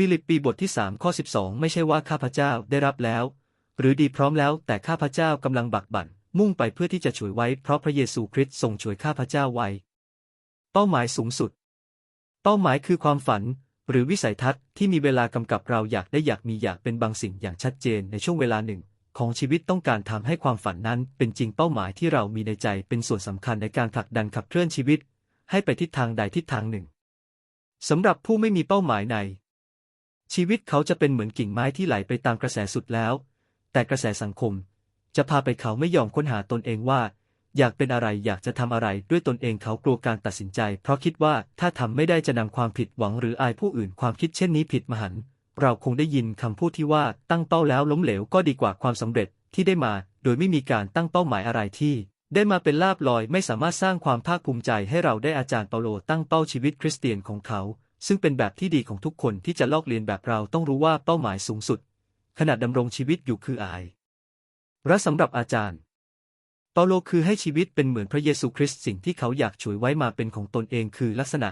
ฟิลิปปีบทที่ 3 ข้อ 12 ไม่ใช่ว่าข้าพเจ้าได้รับแล้ว หรือดีพร้อมแล้วแต่ข้าพเจ้ากำลังบักบั่น มุ่งไปเพื่อที่จะช่วยไว้เพราะพระเยซูคริสต์ทรงช่วยข้าพเจ้าไว้ เป้าหมายสูงสุด เป้าหมายคือความฝัน หรือวิสัยทัศน์ที่มีเวลากำกับเราอยากได้อยากมีอยากเป็นบางสิ่งอย่างชัดเจนในช่วงเวลาหนึ่ง ของชีวิตต้องการทำให้ความฝันนั้น เป็นจริงเป้าหมายที่เรามีในใจเป็นส่วนสำคัญในการผลักดันขับเคลื่อนชีวิต ให้ไปทิศทางใดทิศทางหนึ่งสำหรับผู้ไม่มีเป้าหมายใน ชีวิตเขาจะเป็นเหมือนกิ่งไม้ที่ไหลไปตามกระแสสุดแล้ว แต่กระแสสังคม จะพาไปเขาไม่ยอมค้นหาตนเองว่า อยากเป็นอะไรอยากจะทำอะไรด้วยตนเองเขากลัวการตัดสินใจ เพราะคิดว่าถ้าทำไม่ได้จะนำความผิดหวังหรืออายผู้อื่นความคิดเช่นนี้ผิดมหันต์เราคงได้ยินคำพูดที่ว่าตั้งเป้าแล้วล้มเหลวก็ดีกว่าความสำเร็จที่ได้มา โดยไม่มีการตั้งเป้าหมายอะไรที่ ได้มาเป็นลาบลอยไม่สามารถสร้างความภาคภูมิใจให้เราได้อาจารย์เปาโลตั้งเป้าชีวิตคริสเตียนของเขา ซึ่งเป็นแบบที่ดีของทุกคนที่จะลอกเลียนแบบเราต้องรู้ว่าเป้าหมายสูงสุด ขณะดำรงชีวิตอยู่คืออายและสำหรับอาจารย์ เปาโลคือให้ชีวิตเป็นเหมือนพระเยซูคริสต์สิ่งที่เขาอยากฉวยไว้มาเป็นของตนเองคือลักษณะ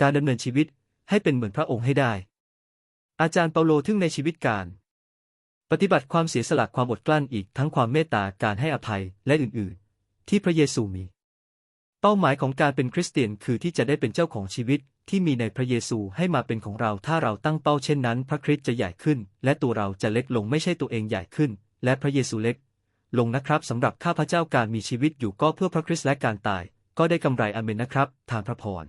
การดำเนินชีวิตให้เป็นเหมือนพระองค์ให้ได้ อาจารย์เปาโลทึ่งในชีวิตการ ปฏิบัติความเสียสละความอดกลั้นอีกทั้งความเมตตาการให้อภัยและอื่น ๆ ที่พระเยซูมี เป้าหมายของการเป็นคริสเตียนคือที่จะได้เป็นเจ้าของชีวิตที่มีในพระเยซูให้มาเป็นของเราถ้าเราตั้งเป้าเช่นนั้น พระคริสต์จะใหญ่ขึ้น และตัวเราจะเล็กลงไม่ใช่ตัวเองใหญ่ขึ้น และพระเยซูเล็ก ลงนะครับสำหรับข้าพเจ้าการมีชีวิตอยู่ก็เพื่อพระคริสต์และการตาย ก็ได้กำไรอเมนนะครับทานพระพร